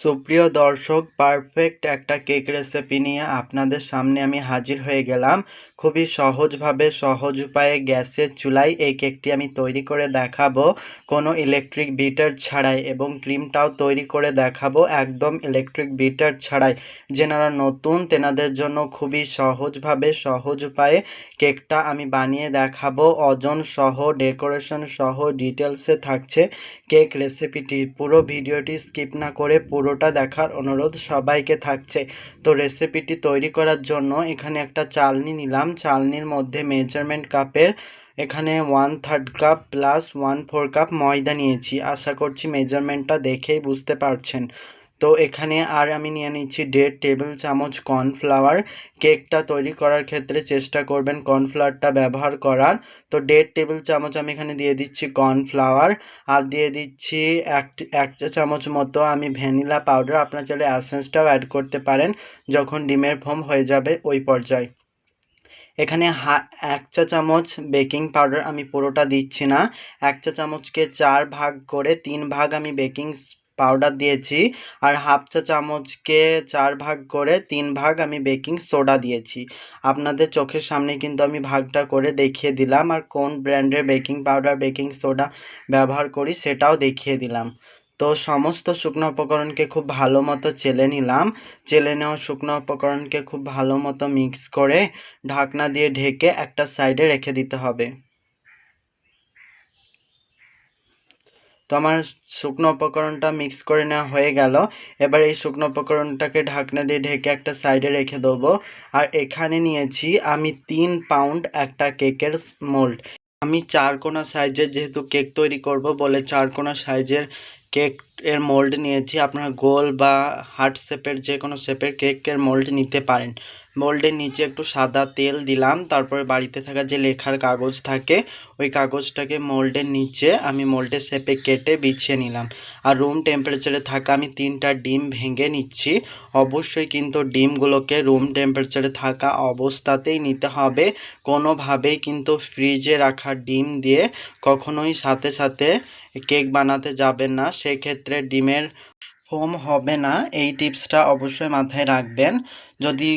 সুপ্রিয় দর্শক পারফেক্ট একটা কেক রেসিপি নিয়ে আপনাদের সামনে আমি হাজির হয়ে গেলাম। খুবই সহজভাবে, সহজ উপায়ে গ্যাসের চুলায় এই কেকটি আমি তৈরি করে দেখাবো। কোনো ইলেকট্রিক বিটার ছাড়াই এবং ক্রিমটাও তৈরি করে দেখাবো একদম ইলেকট্রিক বিটার ছাড়াই। যেনারা নতুন, তেনাদের জন্য খুবই সহজভাবে, সহজ উপায়ে কেকটা আমি বানিয়ে দেখাবো। ওজন সহ ডেকোরেশন সহ ডিটেলসে থাকছে কেক রেসিপিটি পুরো ভিডিওটি স্কিপ না করে পুরোটা দেখার অনুরোধ, সবাইকে থাকছে। তো রেসিপিটি তৈরি করার জন্য এখানে একটা চালনি নিলাম। চালনির মধ্যে মেজারমেন্ট কাপের এখানে one third cup plus one four cup ময়দা নিয়েছি। আশা করছি মেজারমেন্টটা দেখেই বুঝতে পারছেন। তো এখানে আর আমি নিয়ে নিচ্ছি দেড় টেবিল চামচ কর্নফ্লাওয়ার। কেকটা তৈরি করার ক্ষেত্রে চেষ্টা করবেন কর্নফ্লাওয়ারটা ব্যবহার করার। তো দেড় টেবিল চামচ আমি এখানে দিয়ে দিচ্ছি কর্নফ্লাওয়ার। আর দিয়ে দিচ্ছি এক এক চামচ মতো আমি ভ্যানিলা পাউডার। আপনার চাইলে অ্যাসেন্সটাও অ্যাড করতে পারেন যখন ডিমের ফোম হয়ে যাবে ওই পর্যায়ে। এখানে হা, এক চা চামচ বেকিং পাউডার আমি পুরোটা দিচ্ছি না। এক চা চামচকে চার ভাগ করে তিন ভাগ আমি বেকিং পাউডার দিয়েছি আর হাফ চা চামচকে চার ভাগ করে তিন ভাগ আমি বেকিং সোডা দিয়েছি। আপনাদের চোখের সামনে কিন্তু আমি ভাগটা করে দেখিয়ে দিলাম আর কোন ব্র্যান্ডের বেকিং পাউডার বেকিং সোডা ব্যবহার করি সেটাও দেখিয়ে দিলাম। তো সমস্ত শুকনো উপকরণকে খুব ভালো মতো চেলে নিলাম। চেলে নেওয়া শুকনো উপকরণকে খুব ভালো মতো মিক্স করে ঢাকনা দিয়ে ঢেকে একটা সাইডে রেখে দিতে হবে। তো আমার শুকনো উপকরণটা মিক্স করে নেওয়া হয়ে গেল। এবার এই শুকনো উপকরণটাকে ঢাকনা দিয়ে ঢেকে একটা সাইডে রেখে দেবো। আর এখানে নিয়েছি আমি তিন পাউন্ড একটা কেকের মোল্ড আমি চার কোনা সাইজের যেহেতু কেক তৈরি করব বলে চার কোনা সাইজের কেক এর মোল্ড নিয়েছি। আপনারা গোল বা হার্ট শেপের যে কোনো শেপের কেকের মোল্ড নিতে পারেন। মোল্ডের নিচে একটু সাদা তেল দিলাম। তারপরে বাড়িতে থাকা যে লেখার কাগজ থাকে, ওই কাগজটাকে মোল্ডের নিচে আমি মোল্ডের শেপে কেটে বিছিয়ে নিলাম। আর রুম টেম্পারেচারে থাকা আমি তিনটা ডিম ভেঙে নিচ্ছি। অবশ্যই কিন্তু ডিমগুলোকে রুম টেম্পারেচারে থাকা অবস্থাতেই নিতে হবে। কোনোভাবেই কিন্তু ফ্রিজে রাখা ডিম দিয়ে কখনোই সাথে সাথে কেক বানাতে যাবেন না। সেক্ষেত্রে ডিমের ফোম হবে না। এই টিপসটা অবশ্যই মাথায় রাখবেন। যদি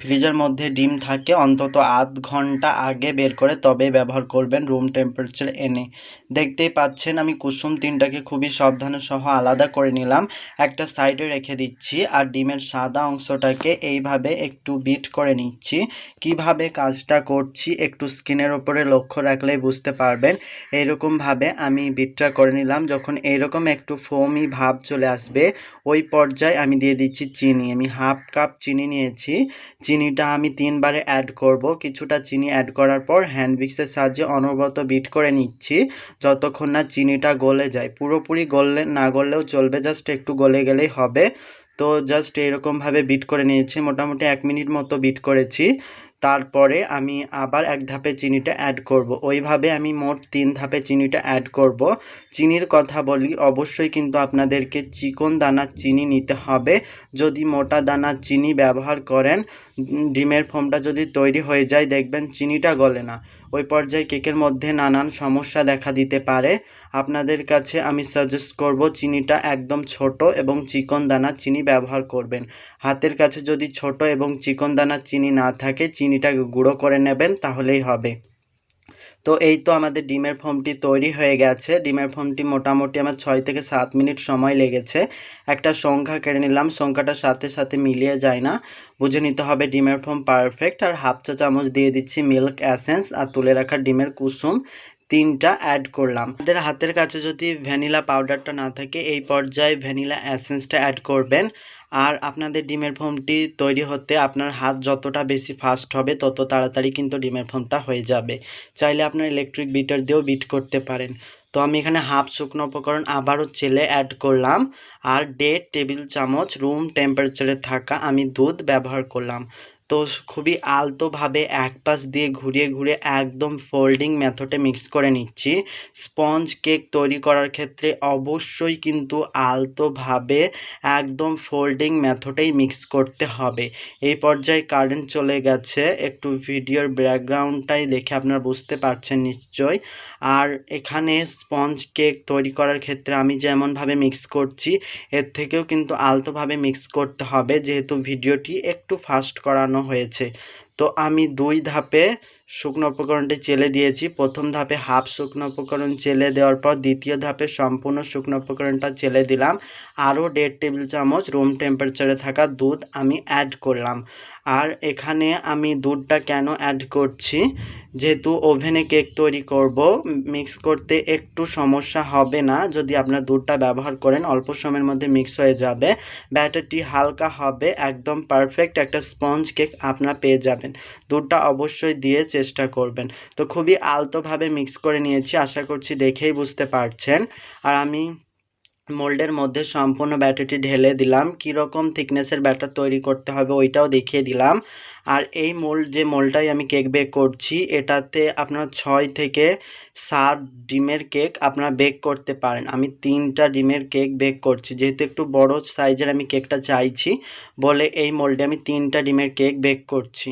ফ্রিজের মধ্যে ডিম থাকে, অন্তত আধ ঘণ্টা আগে বের করে তবে ব্যবহার করবেন রুম টেম্পারেচার এনে। দেখতেই পাচ্ছেন, আমি কুসুম তিনটাকে খুবই সাবধানে সহ আলাদা করে নিলাম। একটা সাইডে রেখে দিচ্ছি আর ডিমের সাদা অংশটাকে এইভাবে একটু বিট করে নিচ্ছি। কীভাবে কাজটা করছি একটু স্কিনের ওপরে লক্ষ্য রাখলেই বুঝতে পারবেন। এইরকমভাবে আমি বিটটা করে নিলাম। যখন এইরকম একটু ফোমি ভাব চলে আসবে, ওই পর্যায়ে আমি দিয়ে দিচ্ছি চিনি। আমি হাফ কাপ চিনি নিয়েছি। চিনিটা আমি তিনবারে অ্যাড করব। কিছুটা চিনি অ্যাড করার পর হ্যান্ড মিক্সের সাহায্যে অনবরত বিট করে নিচ্ছি। যতক্ষণ না চিনিটা গলে যায়। পুরোপুরি গললে, না গললেও চলবে। জাস্ট একটু গলে গেলেই হবে। তো জাস্ট এরকমভাবে বিট করে নিয়েছি। মোটামুটি এক মিনিট মতো বিট করেছি। তারপরে আমি আবার এক ধাপে চিনিটা অ্যাড করব। ওইভাবে আমি মোট তিন ধাপে চিনিটা অ্যাড করব। চিনির কথা বলি, অবশ্যই কিন্তু আপনাদেরকে চিকন দানার চিনি নিতে হবে যদি মোটা দানার চিনি ব্যবহার করেন ডিমের ফোমটা যদি তৈরি হয়ে যায়, দেখবেন চিনিটা গলে না ওই পর্যায়ে কেকের মধ্যে নানান সমস্যা দেখা দিতে পারে আপনাদের কাছে আমি সাজেস্ট করব চিনিটা একদম ছোট এবং চিকন দানার চিনি ব্যবহার করবেন হাতের কাছে যদি ছোট এবং চিকন দানার চিনি না থাকে চিনিটা গুঁড়ো করে নেবেন, তাহলেই হবে। তো এই তো আমাদের ডিমের ফোমটি তৈরি হয়ে গেছে। ডিমের ফোমটি মোটামুটি আমার ছয় থেকে সাত মিনিট সময় লেগেছে। একটা সংখ্যা কেড়ে নিলাম, সংখ্যাটার সাথে সাথে মিলিয়ে যায় না। বুঝে নিতে হবে ডিমের ফোম পারফেক্ট। আর হাফ চা চামচ দিয়ে দিচ্ছি মিল্ক অ্যাসেন্স আর তুলে রাখা ডিমের কুসুম। তিনটা অ্যাড করলাম। আমাদের হাতের কাছে যদি ভ্যানিলা পাউডারটা না থাকে, এই পর্যায়ে ভ্যানিলা অ্যাসেন্সটা অ্যাড করবেন। আর আপনাদের ডিমের ফোমটি তৈরি হতে আপনার হাত যতটা বেশি ফাস্ট হবে, তত তাড়াতাড়ি কিন্তু ডিমের ফোমটা হয়ে যাবে। চাইলে আপনার ইলেকট্রিক বিটার দিয়েও বিট করতে পারেন। তো আমি এখানে হাফ শুকনো উপকরণ আবারও চেলে অ্যাড করলাম। আর দেড় টেবিল চামচ রুম টেম্পারেচারে থাকা আমি দুধ ব্যবহার করলাম। তো খুবই আলতোভাবে এক পাশ দিয়ে ঘুরিয়ে ঘুরিয়ে একদম ফোল্ডিং মেথডে মিক্স করে নিচ্ছি। স্পঞ্জ কেক তৈরি করার ক্ষেত্রে অবশ্যই কিন্তু আলতোভাবে একদম ফোল্ডিং মেথডেই মিক্স করতে হবে। এই পর্যায়ে কারেন্ট চলে গেছে। একটু ভিডিওর ব্যাকগ্রাউন্ডটাই দেখে আপনারা বুঝতে পারছেন নিশ্চয় আর এখানে স্পঞ্জ কেক তৈরি করার ক্ষেত্রে আমি যেমনভাবে মিক্স করছি, এর থেকেও কিন্তু আলতোভাবে মিক্স করতে হবে। যেহেতু ভিডিওটি একটু ফাস্ট করানো হয়েছে। তো আমি দুই ধাপে শুকনো উপকরণটি চেলে দিয়েছি। প্রথম ধাপে হাফ শুকনো উপকরণ চেলে দেওয়ার পর দ্বিতীয় ধাপে সম্পূর্ণ শুকনো উপকরণটা চেলে দিলাম। আরও দেড় টেবিল চামচ রুম টেম্পারেচারে থাকা দুধ আমি অ্যাড করলাম। আর এখানে আমি দুধটা কেন অ্যাড করছি? যেহেতু ওভেনে কেক তৈরি করব মিক্স করতে একটু সমস্যা হবে না। যদি আপনার দুধটা ব্যবহার করেন, অল্প সময়ের মধ্যে মিক্স হয়ে যাবে। ব্যাটারটি হালকা হবে, একদম পারফেক্ট একটা স্পঞ্জ কেক আপনার পেয়ে যাবেন। দুধটা অবশ্যই দিয়ে চেষ্টা করবেন। তো খুবই আলতোভাবে মিক্স করে নিয়েছি, আশা করছি দেখেই বুঝতে পারছেন। আর আমি মোল্ডের মধ্যে সম্পূর্ণ ব্যাটারটি ঢেলে দিলাম। কীরকম থিকনেসের ব্যাটার তৈরি করতে হবে ওইটাও দেখিয়ে দিলাম। আর এই মোল্ড, যে মোল্ডটাই আমি কেক বেক করছি, এটাতে আপনার ছয় থেকে সাত ডিমের কেক আপনারা বেক করতে পারেন। আমি তিনটা ডিমের কেক বেক করছি। যেহেতু একটু বড় সাইজের আমি কেকটা চাইছি বলে এই মোল্ডে আমি তিনটা ডিমের কেক বেক করছি।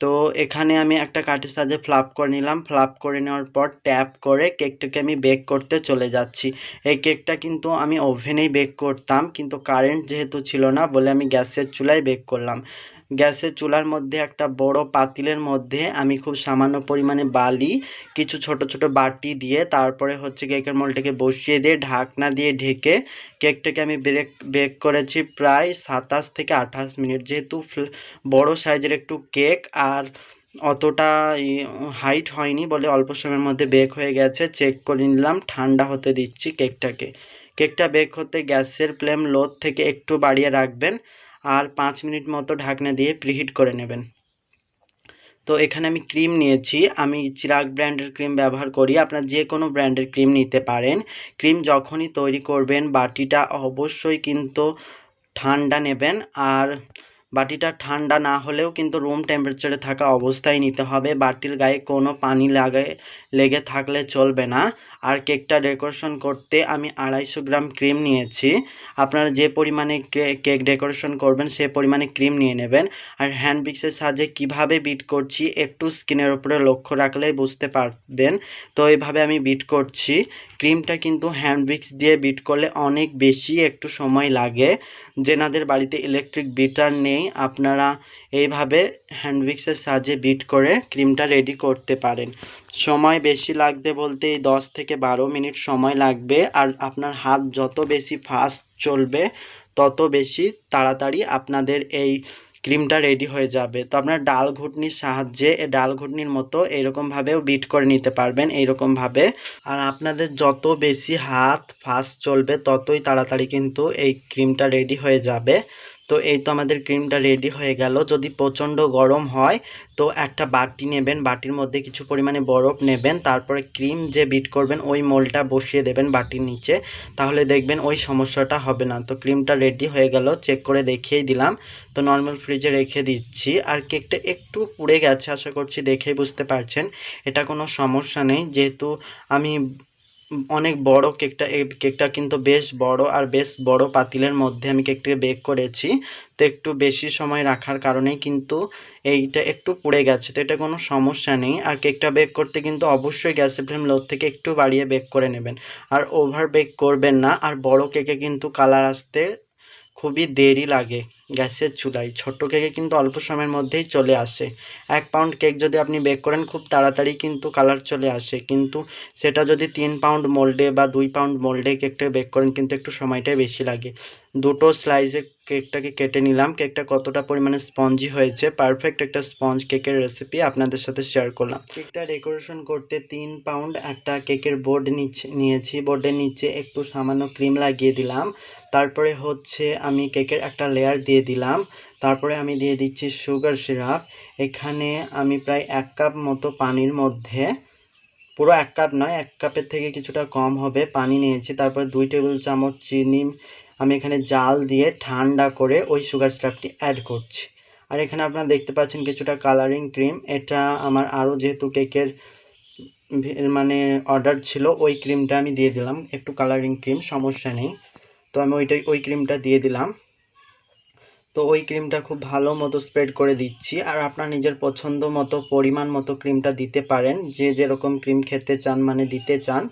তো এখানে আমি একটা কাঠের সাহায্যে ফ্লাপ করে নিলাম। ফ্লাপ করে নেওয়ার পর ট্যাপ করে কেকটাকে আমি বেক করতে চলে যাচ্ছি। এই কেকটা কিন্তু আমি ওভেনেই বেক করতাম, কিন্তু কারেন্ট যেহেতু ছিল না বলে আমি গ্যাসের চুলায় বেক করলাম। গ্যাসের চুলার মধ্যে একটা বড় পাতিলের মধ্যে আমি খুব সামান্য পরিমাণে বালি, কিছু ছোট ছোট বাটি দিয়ে তারপরে হচ্ছে কেকের মলটাকে বসিয়ে দিয়ে ঢাকনা দিয়ে ঢেকে কেকটাকে আমি ব্রেক বেক করেছি প্রায় সাতাশ থেকে আঠাশ মিনিট। যেহেতু বড় সাইজের একটু কেক আর অতটা হাইট হয়নি বলে অল্প সময়ের মধ্যে বেক হয়ে গেছে চেক করে নিলাম, ঠান্ডা হতে দিচ্ছি কেকটাকে। কেকটা বেক হতে গ্যাসের ফ্লেম লো থেকে একটু বাড়িয়ে রাখবেন। আর পাঁচ মিনিট মতো ঢাকনা দিয়ে প্রিহিট করে নেবেন। তো এখানে আমি ক্রিম নিয়েছি। আমি চিরাগ ব্র্যান্ডের ক্রিম ব্যবহার করি। আপনার যে কোনো ব্র্যান্ডের ক্রিম নিতে পারেন। ক্রিম যখনই তৈরি করবেন, বাটিটা অবশ্যই কিন্তু ঠান্ডা নেবেন। আর বাটিটা ঠান্ডা না হলেও কিন্তু রুম টেম্পারেচারে থাকা অবস্থায় নিতে হবে। বাটির গায়ে কোনো পানি লাগে, লেগে থাকলে চলবে না। আর কেকটা ডেকোরেশন করতে আমি আড়াইশো গ্রাম ক্রিম নিয়েছি। আপনারা যে পরিমাণে কেক ডেকোরেশন করবেন সে পরিমাণে ক্রিম নিয়ে নেবেন। আর হ্যান্ড বিক্সের সাহায্যে কীভাবে বিট করছি একটু স্কিনের উপরে লক্ষ্য রাখলেই বুঝতে পারবেন। তো এইভাবে আমি বিট করছি। ক্রিমটা কিন্তু হ্যান্ড বিক্স দিয়ে বিট করলে অনেক বেশি একটু সময় লাগে। যেনাদের বাড়িতে ইলেকট্রিক বিটার নেই আপনারা এইভাবে হ্যান্ড উইক্সের সাহায্যে বিট করে ক্রিমটা রেডি করতে পারেন। সময় বেশি লাগবে বলতে এই দশ থেকে বারো মিনিট সময় লাগবে আর আপনার হাত যত বেশি ফাস্ট চলবে, তত বেশি তাড়াতাড়ি আপনাদের এই ক্রিমটা রেডি হয়ে যাবে। তো আপনার ডাল ঘুটনির সাহায্যে ডাল ঘুটনির মতো এইরকমভাবেও বিট করে নিতে পারবেন এইরকমভাবে। আর আপনাদের যত বেশি হাত ফাস্ট চলবে, ততই তাড়াতাড়ি কিন্তু এই ক্রিমটা রেডি হয়ে যাবে। তো এই তো আমাদের ক্রিমটা রেডি হয়ে গেল। যদি প্রচণ্ড গরম হয়, তো একটা বাটি নেবেন। বাটির মধ্যে কিছু পরিমাণে বরফ নেবেন। তারপরে ক্রিম যে বিট করবেন, ওই মোলটা বসিয়ে দেবেন বাটির নিচে। তাহলে দেখবেন ওই সমস্যাটা হবে না। তো ক্রিমটা রেডি হয়ে গেল চেক করে দেখিয়েই দিলাম। তো নর্মাল ফ্রিজে রেখে দিচ্ছি। আর কেকটা একটু পুড়ে গেছে, আশা করছি দেখেই বুঝতে পারছেন। এটা কোনো সমস্যা নেই। যেহেতু আমি অনেক বড় কেকটা, এই কেকটা কিন্তু বেশ বড় আর বেশ বড় পাতিলের মধ্যে আমি কেকটাকে বেক করেছি। তো একটু বেশি সময় রাখার কারণেই কিন্তু এইটা একটু পুড়ে গেছে। তো এটা কোনো সমস্যা নেই। আর কেকটা বেক করতে কিন্তু অবশ্যই গ্যাসের ফ্লেম লো থেকে একটু বাড়িয়ে বেক করে নেবেন। আর ওভার বেক করবেন না। আর বড় কেকে কিন্তু কালার আসতে খুবই দেরি লাগে গ্যাসের চুলায়। ছোট্ট কেকে কিন্তু অল্প সময়ের মধ্যেই চলে আসে। এক পাউন্ড কেক যদি আপনি বেক করেন, খুব তাড়াতাড়ি কিন্তু কালার চলে আসে। কিন্তু সেটা যদি তিন পাউন্ড মোল্ডে বা দুই পাউন্ড মোল্ডে কেকটা বেক করেন, কিন্তু একটু সময়টাই বেশি লাগে। দুটো স্লাইসে কেকটাকে কেটে নিলাম। কেকটা কতটা পরিমাণে স্পঞ্জি হয়েছে পারফেক্ট একটা স্পঞ্জ কেকের রেসিপি আপনাদের সাথে শেয়ার করলাম। কেকটা ডেকোরেশন করতে তিন পাউন্ড একটা কেকের বোর্ড নিয়েছি। বোর্ডের নিচে একটু সামান্য ক্রিম লাগিয়ে দিলাম। তারপরে হচ্ছে আমি কেকের একটা লেয়ার দিয়ে দিলাম। তারপরে আমি দিয়ে দিচ্ছি সুগার সিরাপ এখানে আমি প্রায় এক কাপ মতো পানির মধ্যে, পুরো এক কাপ নয়, এক কাপের থেকে কিছুটা কম হবে পানি নিয়েছি। তারপরে দুই টেবিল চামচ চিনি আমি এখানে জাল দিয়ে ঠান্ডা করে ওই সুগার সিরাপটি অ্যাড করছি। আর এখানে আপনারা দেখতে পাচ্ছেন কিছুটা কালারিং ক্রিম এটা আমার আরও যেহেতু কেকের মানে অর্ডার ছিল, ওই ক্রিমটা আমি দিয়ে দিলাম। একটু কালারিং ক্রিম সমস্যা নেই। তো আমি ওইটাই, ওই ক্রিমটা দিয়ে দিলাম। তো ওই ক্রিমটা খুব ভালো মতো স্প্রেড করে দিচ্ছি। আর আপনার নিজের পছন্দ মতো, পরিমাণ মতো ক্রিমটা দিতে পারেন। যে যেরকম ক্রিম খেতে চান মানে দিতে চান।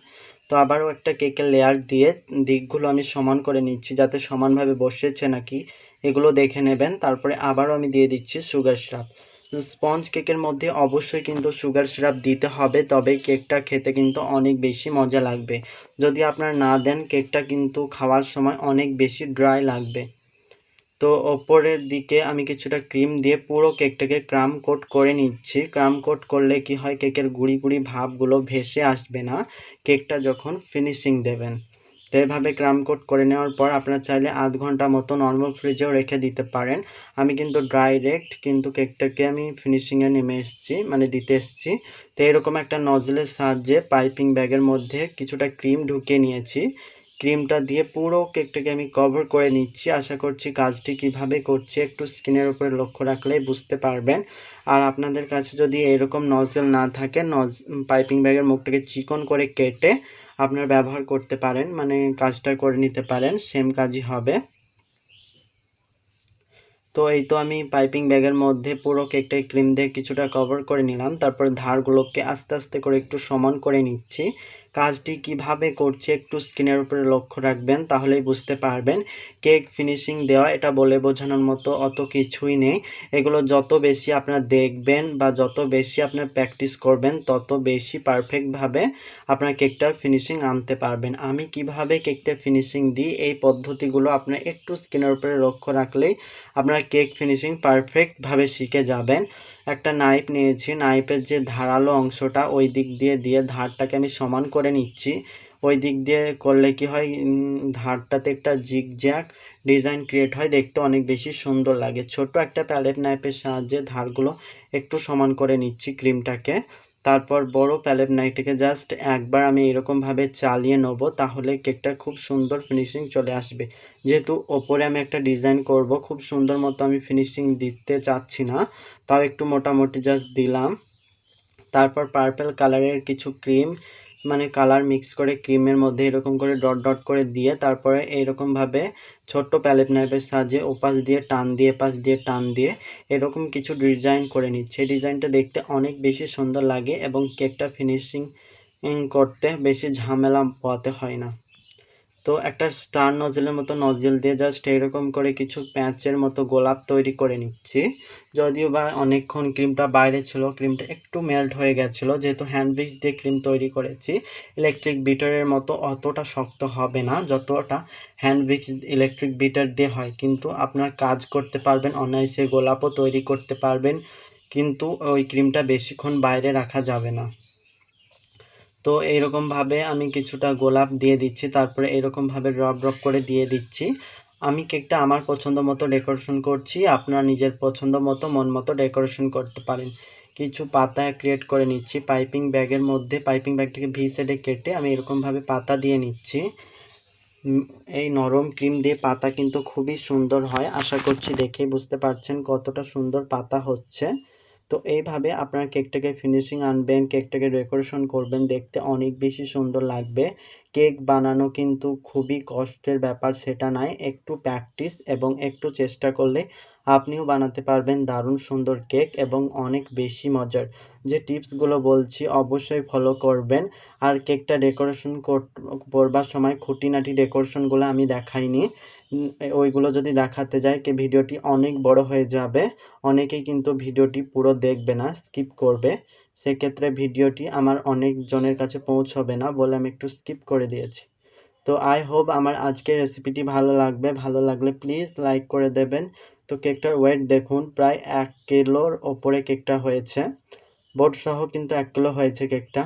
তো আবারও একটা কেকের লেয়ার দিয়ে দিকগুলো আমি সমান করে নিচ্ছি, যাতে সমানভাবে বসেছে নাকি, এগুলো দেখে নেবেন। তারপরে আবারও আমি দিয়ে দিচ্ছি সুগার সিরাপ স্পঞ্জ কেকের মধ্যে অবশ্যই কিন্তু সুগার সিরাপ দিতে হবে, তবে কেকটা খেতে কিন্তু অনেক বেশি মজা লাগবে। যদি আপনার না দেন, কেকটা কিন্তু খাওয়ার সময় অনেক বেশি ড্রাই লাগবে। তো ওপরের দিকে আমি কিছুটা ক্রিম দিয়ে পুরো কেকটাকে ক্রাম কোট করে নিচ্ছি। ক্রাম কোট করলে কি হয়, কেকের গুঁড়ি গুঁড়ি ভাবগুলো ভেসে আসবে না। কেকটা যখন ফিনিশিং দেবেন। তো এভাবে ক্রাম কোট করে নেওয়ার পর আপনারা চাইলে আধ ঘণ্টা মতো নর্মাল ফ্রিজেও রেখে দিতে পারেন। আমি কিন্তু ডাইরেক্ট কিন্তু কেকটাকে আমি ফিনিশিংয়ে নেমে এসেছি মানে দিতে এসেছি। তো এরকম একটা নজলের সাহায্যে পাইপিং ব্যাগের মধ্যে কিছুটা ক্রিম ঢুকিয়ে নিয়েছি। ক্রিমটা দিয়ে পুরো কেকটাকে আমি কভার করে নিচ্ছি। আশা করছি কাজটি কীভাবে করছি একটু স্কিনের উপরে লক্ষ্য রাখলেই বুঝতে পারবেন। আর আপনাদের কাছে যদি এরকম নজল না থাকে নজ পাইপিং ব্যাগের মুখটাকে চিকন করে কেটে আপনারা ব্যবহার করতে পারেন মানে কাজটা করে নিতে পারেন সেম কাজই হবে। তো এই তো আমি পাইপিং ব্যাগের মধ্যে পুরো কেকটা ক্রিম দিয়ে কিছুটা কভার করে নিলাম, তারপর ধারগুলোকে আস্তে আস্তে করে একটু সমান করে নিচ্ছি। কাজটি কীভাবে করছি একটু স্কিনের উপরে লক্ষ্য রাখবেন, তাহলেই বুঝতে পারবেন। কেক ফিনিশিং দেওয়া, এটা বলে বোঝানোর মতো অত কিছুই নেই। এগুলো যত বেশি আপনারা দেখবেন বা যত বেশি আপনার প্র্যাকটিস করবেন, তত বেশি পারফেক্টভাবে আপনার কেকটার ফিনিশিং আনতে পারবেন। আমি কীভাবে কেকটা ফিনিশিং দিই, এই পদ্ধতিগুলো আপনার একটু স্কিনের উপরে লক্ষ্য রাখলেই আপনার কেক ফিনিশিং পারফেক্টভাবে শিখে যাবেন। একটা নাইফ নিয়েছি। নাইফের যে ধারালো অংশটা ওই দিক দিয়ে দিয়ে ধারটাকে আমি সমান করে নিচ্ছি। ওই দিক দিয়ে করলে কি হয়? ধারটাতে একটা জিগ জ্যাক ডিজাইন ক্রিয়েট হয়। দেখতে অনেক বেশি সুন্দর লাগে। ছোট একটা প্যালেট নাইফের সাহায্যে ধারগুলো একটু সমান করে নিচ্ছি ক্রিমটাকে। তারপর বড় প্যালেট নাইটিকে জাস্ট একবার আমি এরকমভাবে চালিয়ে নেব, তাহলে কেকটা খুব সুন্দর ফিনিশিং চলে আসবে। যেহেতু ওপরে আমি একটা ডিজাইন করব, খুব সুন্দর মতো আমি ফিনিশিং দিতে চাচ্ছি না, তাও একটু মোটামুটি জাস্ট দিলাম। তারপর পার্পল কালারের কিছু ক্রিম মানে কালার মিক্স করে ক্রিমের মধ্যে এরকম করে ডট ডট করে দিয়ে তারপরে এইরকমভাবে ছোট্ট প্যালেট নাইফের সাহায্যে ওপাশ দিয়ে টান দিয়ে পাশ দিয়ে টান দিয়ে এরকম কিছু ডিজাইন করে নিচ্ছে। ডিজাইনটা দেখতে অনেক বেশি সুন্দর লাগে এবং কেকটা ফিনিশিং করতে বেশি ঝামেলা পোয়াতে হয় না। তো একটা স্টার নজলের মতো নজল দিয়ে জাস্ট এরকম করে কিছু প্যাঁচের মতো গোলাপ তৈরি করে নিচ্ছি। যদিও বা অনেকক্ষণ ক্রিমটা বাইরে ছিল ক্রিমটা একটু মেল্ট হয়ে গেছিল, যেহেতু হ্যান্ড ব্রিক্স দিয়ে ক্রিম তৈরি করেছি ইলেকট্রিক বিটারের মতো অতটা শক্ত হবে না, যতটা হ্যান্ড ব্রিক্স ইলেকট্রিক বিটার দিয়ে হয়। কিন্তু আপনার কাজ করতে পারবেন, অনায়াসে গোলাপও তৈরি করতে পারবেন, কিন্তু ওই ক্রিমটা বেশিক্ষণ বাইরে রাখা যাবে না। তো এইরকমভাবে আমি কিছুটা গোলাপ দিয়ে দিচ্ছি, তারপরে এরকমভাবে ড্রপ ড্রপ করে দিয়ে দিচ্ছি। আমি কেকটা আমার পছন্দ মতো ডেকোরেশন করছি, আপনার নিজের পছন্দ মতো, মন মতো ডেকোরেশন করতে পারেন। কিছু পাতা ক্রিয়েট করে নিচ্ছি, পাইপিং ব্যাগের মধ্যে, পাইপিং ব্যাগটাকে ভি সাইডে কেটে আমি এরকমভাবে পাতা দিয়ে নিচ্ছি। এই নরম ক্রিম দিয়ে পাতা কিন্তু খুবই সুন্দর হয়, আশা করছি দেখেই বুঝতে পারছেন কতটা সুন্দর পাতা হচ্ছে। তো এইভাবে আপনারা কেকটাকে ফিনিশিং আনবেন কেকটাকে ডেকোরেশন করবেন দেখতে অনেক বেশি সুন্দর লাগবে। কেক বানানো কিন্তু খুবই কষ্টের ব্যাপার, সেটা নয়। একটু প্র্যাকটিস এবং একটু চেষ্টা করলে আপনিও বানাতে পারবেন দারুণ সুন্দর কেক এবং অনেক বেশি মজার। যে টিপসগুলো বলছি, অবশ্যই ফলো করবেন। আর কেকটা ডেকোরেশন করবার সময় খুঁটিনাটি ডেকোরেশনগুলো আমি দেখাইনি। ওইগুলো যদি দেখাতে যাই, কে ভিডিওটি অনেক বড় হয়ে যাবে। অনেকেই কিন্তু ভিডিওটি পুরো দেখবে না, স্কিপ করবে। সেক্ষেত্রে ভিডিওটি আমার অনেকজনের কাছে পৌঁছবে না বলে আমি একটু স্কিপ করে দিয়েছি। তো আই হোপ আমার আজকের রেসিপিটি ভালো লাগবে। ভালো লাগলে প্লিজ লাইক করে দেবেন। তো কেকটার ওয়েট দেখুন, প্রায় এক কিলোর ওপরে কেকটা হয়েছে। বোর্ড সহ কিন্তু এক কিলো হয়েছে কেকটা